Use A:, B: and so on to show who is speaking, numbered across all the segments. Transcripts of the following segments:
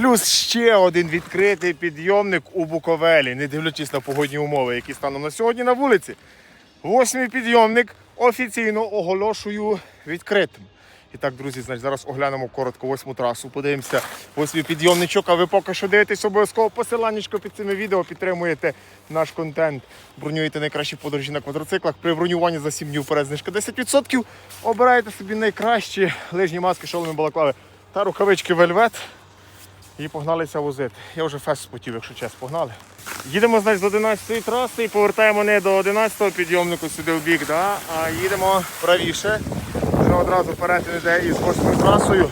A: Плюс ще один відкритий підйомник у Буковелі, не дивлячись на погодні умови, які станом на сьогодні на вулиці. Восьмий підйомник офіційно оголошую відкритим. І так, друзі, значить, зараз оглянемо коротко восьму трасу. Подивимося восьмий підйомничок. А ви поки що дивитесь обов'язково посиланнячко під цими відео, підтримуєте наш контент, бронюєте найкращі подорожі на квадроциклах. При бронюванні за 7 днів вперед знижка 10%. Обираєте собі найкращі лижні маски, шоломи, балаклави та рукавички вельвет. І погналися возити. Я вже фест спотів, якщо чесно, погнали. Їдемо значить, з 11-ї траси і повертаємо не до 11-го підйомнику сюди в бік, да? а їдемо правіше. Вже одразу перетин йде із 8-ю трасою.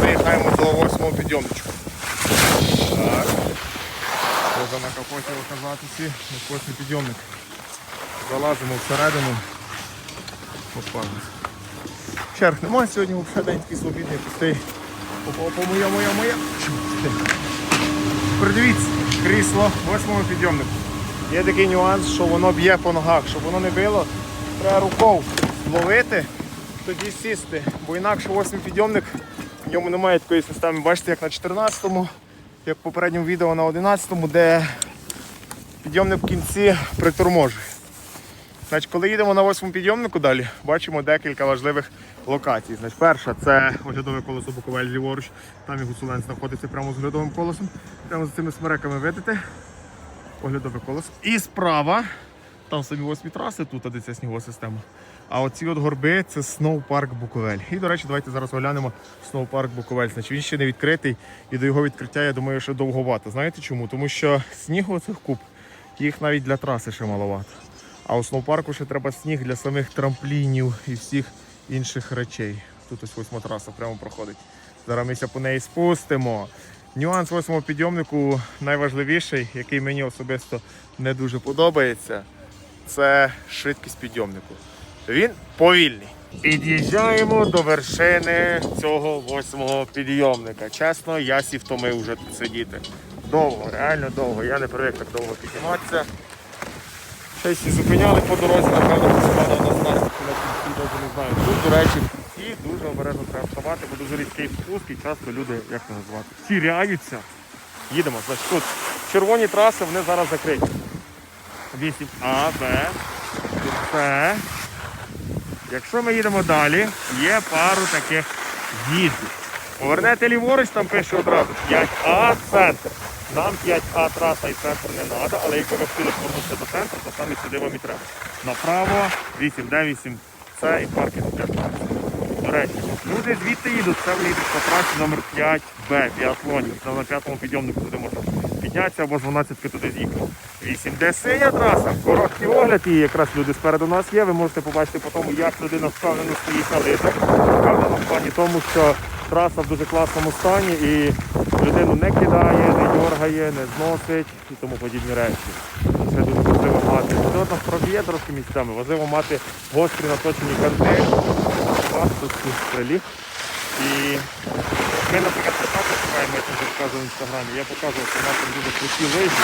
A: Заїхаємо до 8-го підйомничку. Так. Можна на капоті оказатися. 8 підйомник. Залазимо всередину. Опа. Черг немає сьогодні, взагалі день такий свобідний, пустий. Опа, опа, моя, моя, моя. Придивіться, крісло восьмого підйомнику. Є такий нюанс, що воно б'є по ногах. Щоб воно не било, треба рукою ловити, тоді сісти. Бо інакше восьмий підйомник, в ньому немає такої системи. Бачите, як на 14-му, як в попередньому відео на 11-му, де підйомник в кінці приторможує. Значить, коли їдемо на восьмому підйомнику далі, бачимо декілька важливих локацій. Значить, перша це оглядове колесо Буковель ліворуч. Там і гуцуленць знаходиться прямо з оглядовим колесом. Прямо за цими смереками видите. Оглядове колесо. І справа, там самі восьмі траси, тут де ця снігова система. А оці от горби це Park Буковель. І, до речі, давайте зараз оглянемо Park Буковель. Значить, він ще не відкритий, і до його відкриття, я думаю, що довговато. Знаєте чому? Тому що снігу цих куб, їх навіть для траси ще маловато. А у сноупарку ще треба сніг для самих трамплінів і всіх інших речей. Тут ось восьма траса прямо проходить. Зараз ми ся по неї спустимо. Нюанс восьмого підйомнику найважливіший, який мені особисто не дуже подобається, це швидкість підйомнику. Він повільний. Під'їжджаємо до вершини цього восьмого підйомника. Чесно, я сі втомив вже тут сидіти. Довго, реально довго. Я не привик так довго підніматися. Щось всі зупиняли по дорозі, напевно, посилали на кінці, навіть не знаю. Тут, до речі, всі дуже обережно треба вставати, бо дуже рідкий спуск і часто люди, як це назвати, тіряються. Їдемо. Значить, тут червоні траси, вони зараз закриті. 8 А, Б, С. Якщо ми їдемо далі, є пару таких з'їздів. Повернете ліворуч, там пише одразу 5А центр. Нам 5А траса і центр не треба, але якщо ви хотіли повернутися до центру, то саме сюди вам і треба. Направо 8Д, 8С і паркінг 15. До речі, люди звідти їдуть, це їдуть по трасі номер 5Б, біатлонів. Там на п'ятому підйомнику туди можна піднятися або з 12 туди з'їхати. 8Д синя траса, короткий огляд і якраз люди спереду нас є. Ви можете побачити по тому, як людина впевнено стоїть на лижах. Впевнено в плані тому, що траса в дуже класному стані і людину не кидає, не дергає, не зносить і тому подібні речі. Це дуже важливо мати. От проб'є трошки місцями, важливо мати гострі наточені канти, приліг. І ми, наприклад, так шукаємо, я це показував в інстаграмі. Я показував, що у нас там дуже круті лижі,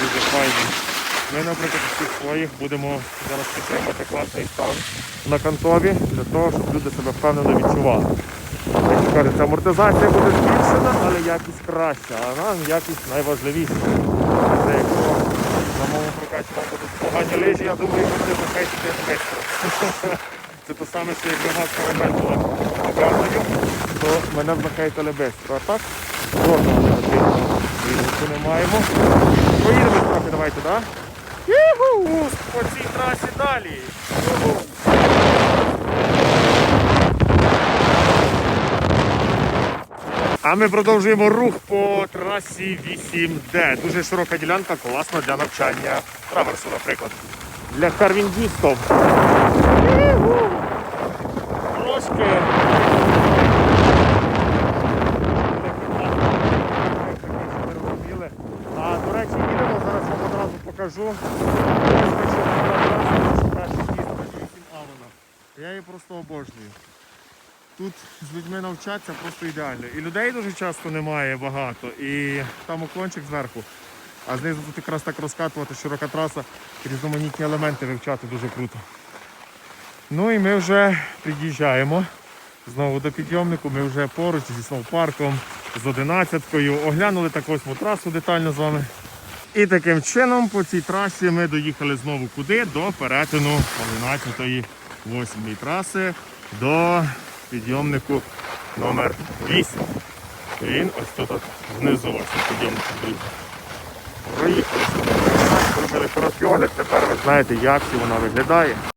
A: дуже файні. Ми, наприклад, всіх своїх будемо зараз підтримати класний стан на кантові для того, щоб люди себе впевнено відчували. Як кажеться, амортизація буде збільшена, але якість краща, а нам якість найважливіша. Це якщо на моєму прокаті будуть погані лижі, я думаю, вони захистити швидко. Це те саме, що як нога карамель була поганою, то мене захейтили швидко. А так, жодного негативного не маємо. Поїдемо трохи, давайте, так? Юху! По цій трасі далі. А ми продовжуємо рух по трасі 8D. Дуже широка ділянка, класна для навчання траверсу, наприклад. Для карвінгістів. Трошки. А, до речі, їдемо, зараз вам одразу покажу. Ось ми ще на трасі, наша їздка 8А вона. Я її просто обожнюю. Тут з людьми навчатися просто ідеально. І людей дуже часто немає багато. І там уклончик зверху. А знизу тут якраз так розкатувати широка траса, різноманітні елементи вивчати дуже круто. Ну і ми вже під'їжджаємо знову до підйомнику. Ми вже поруч зі сноупарком, з 11-кою. Оглянули так восьму трасу детально з вами. І таким чином по цій трасі ми доїхали знову куди? До перетину 11-ї 8 траси до підйомнику номер 8. Він ось тут знизу ось підйомник. Проїхали. Зробили короткий тепер ви знаєте, як вона виглядає.